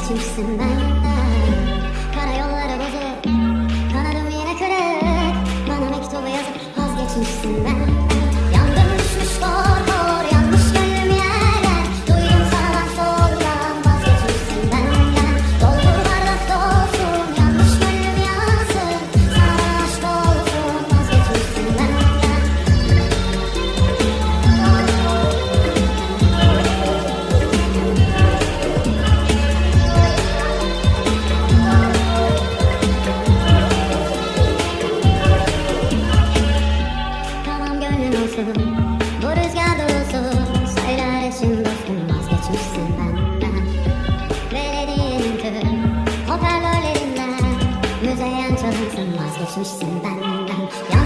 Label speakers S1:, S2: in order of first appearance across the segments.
S1: vazgeçmişsin benden Karayolları bozup kanadım yine kırık Bana mektubu yazıp vazgeçmişsin. benden olsun Bu rüzgar dolusu Söyler eşim dostum vazgeçmişsin benden. Belediyenin tüm Hoparlörlerinden Müzeyyen çalınsın vazgeçmişsin benden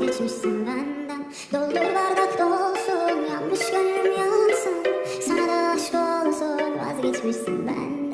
S1: vazgeçmişsin benden. Doldur bardak dolsun yanmış gönlüm yansın Sana da aşk olsun vazgeçmişsin benden